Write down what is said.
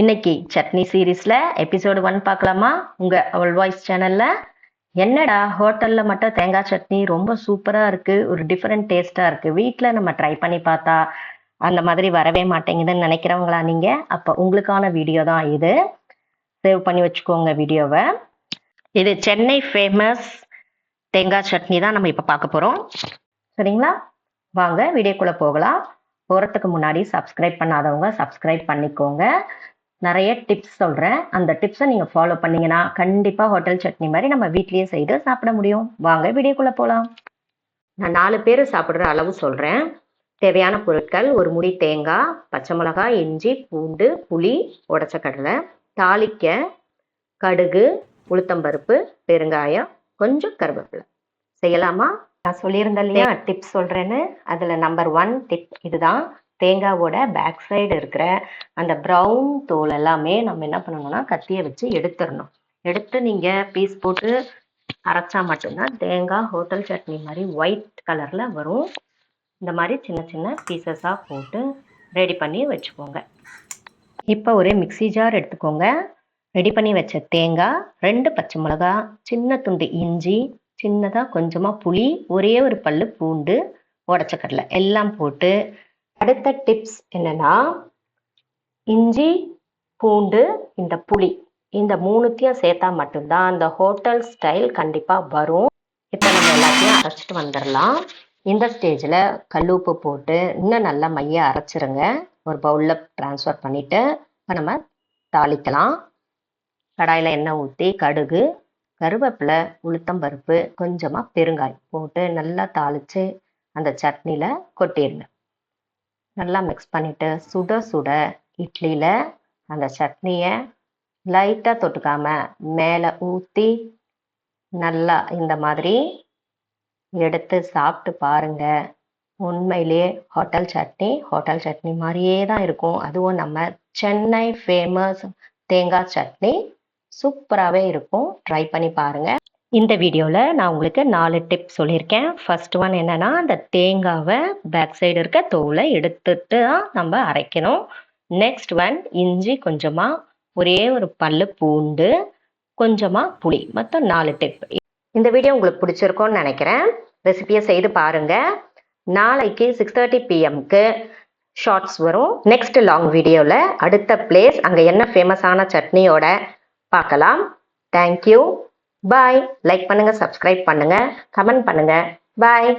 இன்னைக்கு சட்னி சீரீஸ்ல episode one பார்க்கலாமா? உங்கள் அவள் வாய்ஸ் சேனலில் என்னடா ஹோட்டலில் மட்டும் தேங்காய் சட்னி ரொம்ப சூப்பராக இருக்குது ஒரு டிஃப்ரெண்ட் டேஸ்ட்டாக இருக்குது வீட்டில் நம்ம ட்ரை பண்ணி பார்த்தா அந்த மாதிரி வரவே மாட்டேங்குதுன்னு நினைக்கிறவங்களா நீங்கள் அப்போ உங்களுக்கான வீடியோ தான் இது. சேவ் பண்ணி வச்சுக்கோங்க வீடியோவை இது சென்னை ஃபேமஸ் தேங்காய் சட்னி தான் நம்ம இப்போ பார்க்க போகிறோம் சரிங்களா? வாங்க வீடியோக்குள்ளே போகலாம். போகிறதுக்கு முன்னாடி சப்ஸ்கிரைப் பண்ணாதவங்க சப்ஸ்கிரைப் பண்ணிக்கோங்க. நிறைய டிப்ஸ் சொல்கிறேன் அந்த டிப்ஸை நீங்கள் ஃபாலோ பண்ணீங்கன்னா கண்டிப்பாக ஹோட்டல் சட்னி மாதிரி நம்ம வீட்லேயே செய்து சாப்பிட முடியும். வாங்க வீடியோக்குள்ளே போகலாம் நான் நாலு பேர் சாப்பிட்ற அளவு சொல்கிறேன் தேவையான பொருட்கள் ஒரு முடி தேங்காய் பச்சை மிளகாய் இஞ்சி பூண்டு புளி உடச்ச கடலை தாளிக்க கடுகு உளுத்தம்பருப்பு பெருங்காயம் கொஞ்சம் கருவேப்பிலை. செய்யலாமா? நான் சொல்லியிருந்தேன் இல்லையா? டிப்ஸ் சொல்கிறேன்னு அதில் நம்பர் ஒன் டிப் இதுதான். தேங்காவோட பேக் சைடு இருக்கிற அந்த ப்ரௌன் தோல் எல்லாமே நம்ம என்ன பண்ணணும்னா கத்தியை வச்சு எடுத்துடணும். எடுத்து நீங்கள் பீஸ் போட்டு அரைச்சா மட்டும்தான் தேங்காய் ஹோட்டல் சட்னி மாதிரி ஒயிட் கலரில் வரும். இந்த மாதிரி சின்ன சின்ன பீசஸாக போட்டு ரெடி பண்ணி வச்சுக்கோங்க. இப்போ ஒரு மிக்ஸி ஜார் எடுத்துக்கோங்க. ரெடி பண்ணி வச்ச தேங்காய் ரெண்டு பச்சை மிளகா சின்ன துண்டு இஞ்சி சின்னதாக கொஞ்சமாக புளி ஒரே ஒரு பல் பூண்டு உடச்ச கடலை எல்லாம் போட்டு அடுத்த டிப்ஸ் என்னன்னா இஞ்சி பூண்டு இந்த புளி இந்த மூணுத்தையும் சேர்த்தா மட்டும்தான் அந்த ஹோட்டல் ஸ்டைல் கண்டிப்பாக வரும். இப்போ நம்ம எல்லாத்தையும் அரைச்சிட்டு வந்துடலாம். இந்த ஸ்டேஜில் கல்லுப்பு போட்டு இன்னும் நல்லா மைய அரைச்சிருங்க. ஒரு பவுலில் ட்ரான்ஸ்ஃபர் பண்ணிவிட்டு இப்போ நம்ம தாளிக்கலாம். கடாயில் எண்ணெய் ஊற்றி கடுகு கருவேப்பிலை உளுத்தம் பருப்பு கொஞ்சமாக பெருங்காயம் போட்டு நல்லா தாளித்து அந்த சட்னியில் கொட்டிடுங்க நல்லா மிக்ஸ் பண்ணிவிட்டு சுட சுட இட்லியில் அந்த சட்னியை லைட்டாக தொட்டுக்காம மேலே ஊற்றி நல்லா இந்த மாதிரி எடுத்து சாப்பிட்டு பாருங்க. உண்மையிலேயே ஹோட்டல் சட்னி ஹோட்டல் சட்னி மாதிரியே தான் இருக்கும். அதுவும் நம்ம சென்னை ஃபேமஸ் தேங்காய் சட்னி சூப்பராகவே இருக்கும். ட்ரை பண்ணி பாருங்கள் இந்த வீடியோவில் நான் உங்களுக்கு நாலு டிப் சொல்லியிருக்கேன். ஃபர்ஸ்ட் ஒன் என்னென்னா அந்த தேங்காவை பேக் சைடு இருக்க தோலை எடுத்துட்டு தான் நம்ம அரைக்கணும். நெக்ஸ்ட் ஒன் இஞ்சி கொஞ்சமாக ஒரே ஒரு பல்லு பூண்டு கொஞ்சமாக புளி. மொத்தம் நாலு டிப் இந்த வீடியோ உங்களுக்கு பிடிச்சிருக்கோன்னு நினைக்கிறேன். ரெசிபியை செய்து பாருங்கள் நாளைக்கு சிக்ஸ் தேர்ட்டி பிஎம்க்கு ஷார்ட்ஸ் வரும். நெக்ஸ்ட் லாங் வீடியோவில் அடுத்த பிளேஸ் அங்கே என்ன ஃபேமஸான சட்னியோட பார்க்கலாம். தேங்க்யூ பாய் லைக் பண்ணுங்கள் சப்ஸ்கிரைப் பண்ணுங்கள் கமெண்ட் பண்ணுங்கள் பாய்